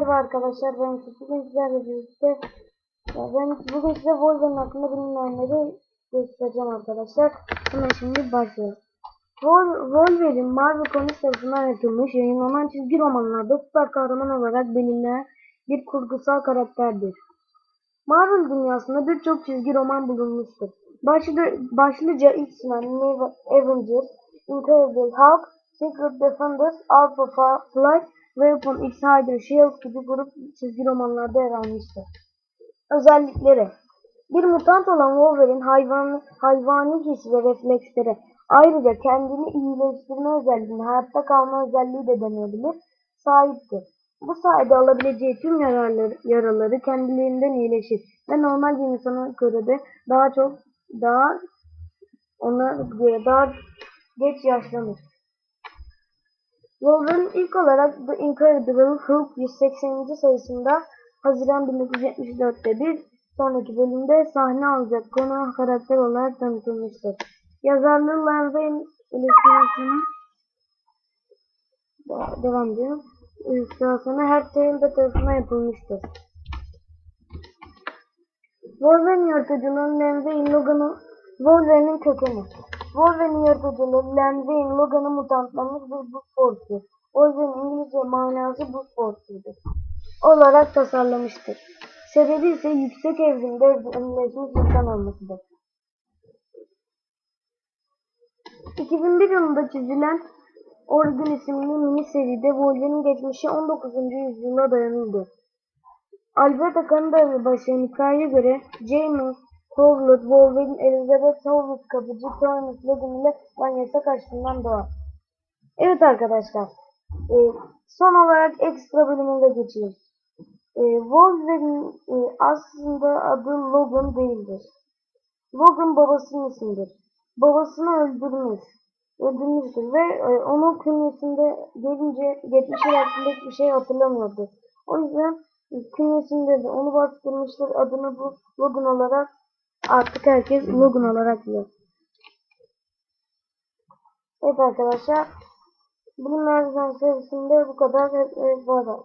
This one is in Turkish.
arkadaşlar ben Yusuf. bugün sizlerle birlikte ya ben bugün size Wolverine hakkında bilinmeyenleri göstereceğim arkadaşlar. Hemen şimdi başlayalım. Wol- Wolverine Marvel Comics tarafından yapılmış yayınlanan çizgi romanlarda süper kahraman olarak bilinen bir kurgusal karakterdir. Marvel dünyasında birçok çizgi roman bulunmuştur. Başlı, başlıca X-Men, Avengers, Incredible Hulk, Secret Defenders, Alpha Flight, Weapon X Hydra, Shield gibi grup çizgi romanlarda yer almıştır. Özellikleri Bir mutant olan Wolverine hayvan, hayvani his ve refleksleri ayrıca kendini iyileştirme özelliğine hayatta kalma özelliği de denebilir sahiptir. Bu sayede alabileceği tüm yaraları, yaraları kendiliğinden iyileşir ve normal bir insana göre de daha çok daha ona göre daha geç yaşlanır. Wolverine ilk olarak The Incredible Hulk 180. sayısında Haziran 1974'te bir sonraki bölümde sahne alacak konu karakter olarak tanıtılmıştır. Yazarlığı illustrasyonu De- devam ediyor. İllüstrasyonu Herb Taylor tarafından yapılmıştır. Wolverine yaratıcılığının Len Wein Logan'ı Wolverine'in kökeni. Wolverine yaratıcılığı Len Wein Logan'ı mutantlanmış bir buz forsu. Wolverine İngilizce manası buz forsudur. Olarak tasarlamıştır. Sebebi ise yüksek evrimde evrimleşmiş insan olmasıdır. 2001 yılında çizilen Origin isimli mini seride Wolverine'in geçmişi 19. yüzyıla dayanıldı. Alberta Canada başlayan hikayeye göre James Howlett Wolverine Elizabeth Howlett kapıcı Turnus Logan ile Vanessa kaçtığından doğar. Evet arkadaşlar. e, son olarak ekstra bölümünde geçiyoruz. E, Wolverine e, aslında adı Logan değildir. Logan babasının ismidir. Babasını öldürmüş. Öldürmüştür ve e, onun künyesinde gelince geçmişi hakkında hiçbir şey hatırlamıyordu. O yüzden e, künyesinde de onu bastırmışlar. Adını bu Logan olarak artık herkes Logan olarak biliyor. Evet arkadaşlar. Bilimler serisinde bu kadar. E, bay bay.